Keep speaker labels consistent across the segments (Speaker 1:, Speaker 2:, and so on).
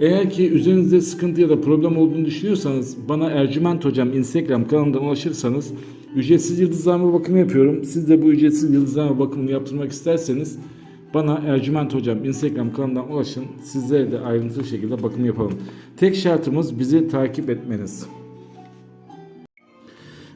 Speaker 1: Eğer ki üzerinizde sıkıntı ya da problem olduğunu düşünüyorsanız bana Ercüment Hocam Instagram kanalından ulaşırsanız ücretsiz yıldızlama bakımı yapıyorum. Siz de bu ücretsiz yıldızlama bakımını yaptırmak isterseniz bana Ercüment Hocam Instagram kanalından ulaşın. Sizlere de ayrıntılı şekilde bakım yapalım. Tek şartımız bizi takip etmeniz.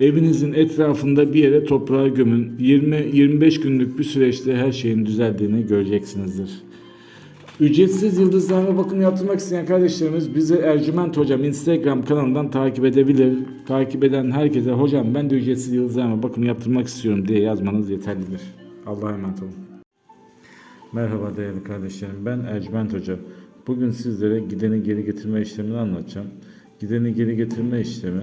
Speaker 1: Evinizin etrafında bir yere toprağa gömün. 20-25 günlük bir süreçte her şeyin düzeldiğini göreceksinizdir. Ücretsiz yıldızlarına bakım yaptırmak isteyen kardeşlerimiz bizi Ercüment Hocam Instagram kanalından takip edebilir. Takip eden herkese hocam ben de ücretsiz yıldızlarına bakım yaptırmak istiyorum diye yazmanız yeterlidir. Allah'a emanet olun. Merhaba değerli kardeşlerim ben Ercüment Hoca. Bugün sizlere gideni geri getirme işlemini anlatacağım. Gideni geri getirme işlemi